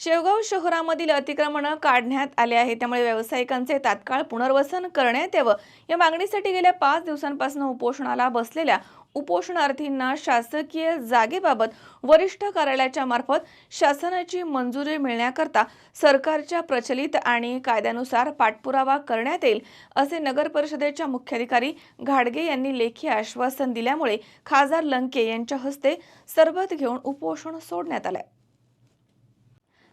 शेवगाव शहरामधील अतिक्रमणं काढण्यात आले आहे त्यामुळे व्यावसायिकांचे तात्काळ पुनर्वसन करण्यात यावं. या मागणीसाठी गेल्या पाच दिवसांपासून उपोषणाला बसलेल्या उपोषणार्थींना शासकीय जागेबाबत वरिष्ठ कार्यालयाच्या मार्फत शासनाची मंजुरी मिळण्याकरता सरकारच्या प्रचलित आणि कायद्यानुसार पाठपुरावा करण्यात येईल असे नगर परिषदेच्या मुख्याधिकारी घाडगे यांनी लेखी आश्वासन दिल्यामुळे खासदार लंके यांच्या हस्ते सरबत घेऊन उपोषण सोडण्यात आलं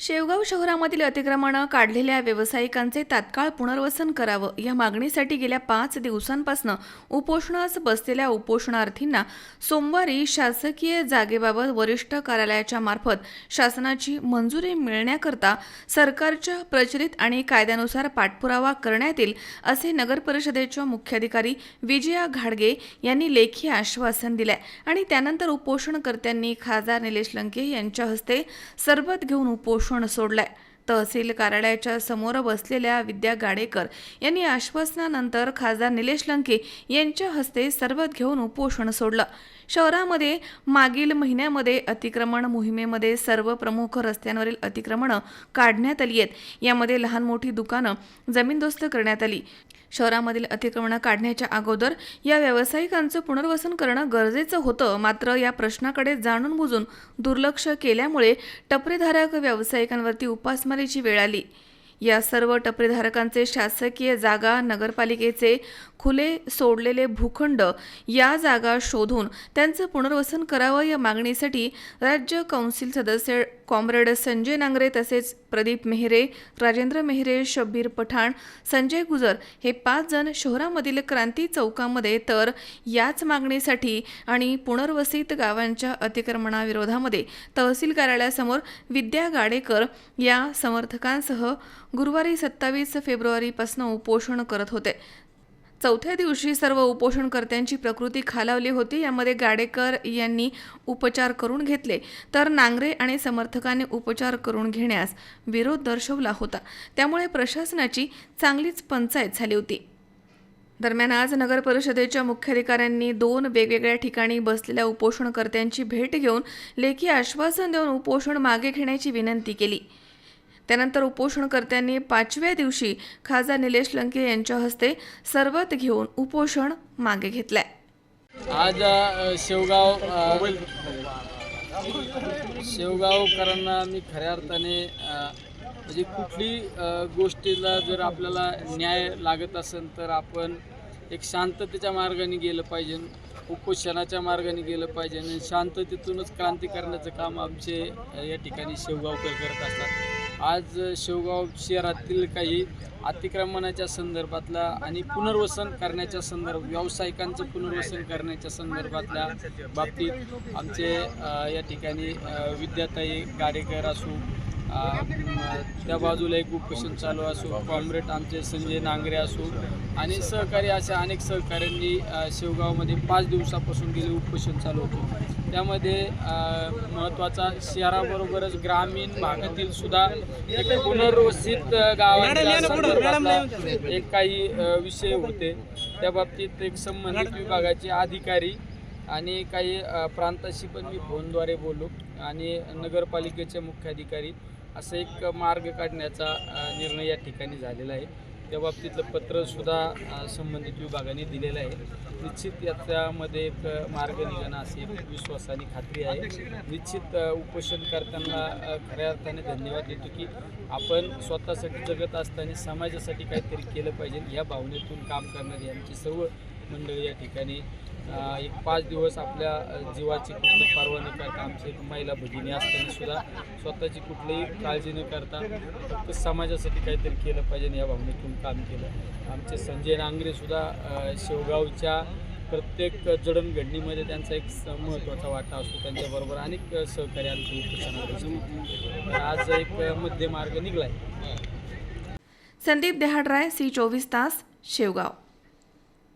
शेवगाव शहरामधील अतिक्रमणं काढलेल्या व्यावसायिकांचे तात्काळ पुनर्वसन करावं या मागणीसाठी गेल्या पाच दिवसांपासून उपोषणास बसलेल्या उपोषणार्थींना सोमवारी शासकीय जागेबाबत वरिष्ठ कार्यालयाच्या मार्फत शासनाची मंजुरी मिळण्याकरता सरकारच्या प्रचलित आणि कायद्यानुसार पाठपुरावा करण्यात येईल असे नगर परिषदेच्या मुख्याधिकारी विजया घाडगे यांनी लेखी आश्वासन दिलंय. आणि त्यानंतर उपोषणकर्त्यांनी खासदार निलेश लंके यांच्या हस्ते सरबत घेऊन उपोषण புருஷனை சொல்லலை. तहसील कार्यालयाच्या समोर बसलेल्या विद्या गाडेकर यांनी आश्वासनानंतर खासदार निलेश लंके यांच्या हस्ते सरबत घेऊन उपोषण सोडलं. शहरामध्ये मागील महिन्यामध्ये अतिक्रमण मोहिमेमध्ये सर्व प्रमुख रस्त्यांवरील अतिक्रमणं काढण्यात आली आहेत. यामध्ये लहान मोठी दुकानं जमीनदोस्त करण्यात आली. शहरामधील अतिक्रमणं काढण्याच्या अगोदर या व्यावसायिकांचं पुनर्वसन करणं गरजेचं होतं. मात्र या प्रश्नाकडे जाणून बुजून दुर्लक्ष केल्यामुळे टपरीधारक व्यावसायिकांवरती उपासमारीची वेळ आली. या सर्व टपरीधारकांचे शासकीय जागा नगरपालिकेचे खुले सोडलेले भूखंड या जागा शोधून त्यांचं पुनर्वसन करावं या मागणीसाठी राज्य कौन्सिल सदस्य कॉम्रेड संजय नांगरे तसेच प्रदीप मेहरे राजेंद्र मेहरे शब्बीर पठाण संजय गुजर हे पाच जण शहरामधील क्रांती चौकामध्ये तर याच मागणीसाठी आणि पुनर्वसित गावांच्या अतिक्रमणाविरोधामध्ये तहसील कार्यालयासमोर विद्या गाडेकर या समर्थकांसह गुरुवारी सत्तावीस फेब्रुवारीपासून उपोषण करत होते. चौथ्या दिवशी सर्व उपोषणकर्त्यांची प्रकृती खालावली होती. यामध्ये गाडेकर यांनी उपचार करून घेतले. तर नांगरे आणि समर्थकांनी उपचार करून घेण्यास विरोध दर्शवला होता. त्यामुळे प्रशासनाची चांगलीच पंचायत झाली होती. दरम्यान आज नगर परिषदेच्या मुख्याधिकाऱ्यांनी दोन वेगवेगळ्या ठिकाणी बसलेल्या उपोषणकर्त्यांची भेट घेऊन लेखी आश्वासन देऊन उपोषण मागे घेण्याची विनंती केली. त्यानंतर उपोषणकर्त्यांनी पाचव्या दिवशी खासदार निलेश लंके यांच्या हस्ते सरबत घेऊन उपोषण मागे घेतलंय. आज शेवगाव शेवगावकरांना मी खऱ्या अर्थाने म्हणजे कुठली गोष्टीला जर आपल्याला न्याय लागत असेल तर आपण एक शांततेच्या मार्गाने गेलं पाहिजे उपोषणाच्या मार्गाने गेलं पाहिजे आणि शांततेतूनच क्रांती करण्याचं काम आमचे या ठिकाणी शेवगावकर करत असतात. आज शेवगाव शहरातील काही अतिक्रमणाच्या संदर्भातला आणि पुनर्वसन करण्याच्या संदर्भ व्यावसायिकांचं पुनर्वसन करण्याच्या संदर्भातल्या बाबतीत आमचे या ठिकाणी विद्याताई गाडेकर असू त्या बाजूला एक उपोषण चालू असो कॉम्रेड आमचे संजय नांगरे असो आणि सहकारी अशा अनेक सहकाऱ्यांनी शेवगावमध्ये पाच दिवसापासून गेले उपोषण चालू होतं. त्यामध्ये महत्त्वाचा शहराबरोबरच ग्रामीण भागातील सुद्धा एक पुनर्वसित गावांच्या एक काही विषय होते. त्या बाबतीत एक संबंधित विभागाचे अधिकारी आणि काही प्रांताशी पण मी फोनद्वारे बोललो आणि नगरपालिकेचे मुख्याधिकारी असं एक मार्ग काढण्याचा निर्णय या ठिकाणी झालेला आहे. त्या बाबतीतलं पत्रसुद्धा संबंधित विभागाने दिलेलं आहे. निश्चित याच्यामध्ये एक मार्ग निघणं अशी विश्वासाने विश्वास आणि खात्री आहे. निश्चित उपोषण उपोषणकर्त्यांना खऱ्या अर्थाने धन्यवाद देतो की आपण स्वतःसाठी जगत असताना समाजासाठी काहीतरी केलं पाहिजे. या भावनेतून काम करणारी आमची सर्व मंडळी या ठिकाणी एक पाच दिवस आपल्या जीवाची कुठली पर्वा न करता आमची एक महिला भगिनी असताना सुद्धा स्वतःची कुठलीही काळजी न करता फक्त समाजासाठी काहीतरी केलं पाहिजे या भावनेतून काम केलं. आमचे संजय नांगरेसुद्धा शेवगावच्या प्रत्येक जडणघडणीमध्ये त्यांचा एक स- महत्त्वाचा वाटा असतो. त्यांच्याबरोबर अनेक सहकार्य आमचे आज एक मध्यमार्ग मध्य निघला आहे संदीप देहाडराय सी चोवीस तास शेवगाव.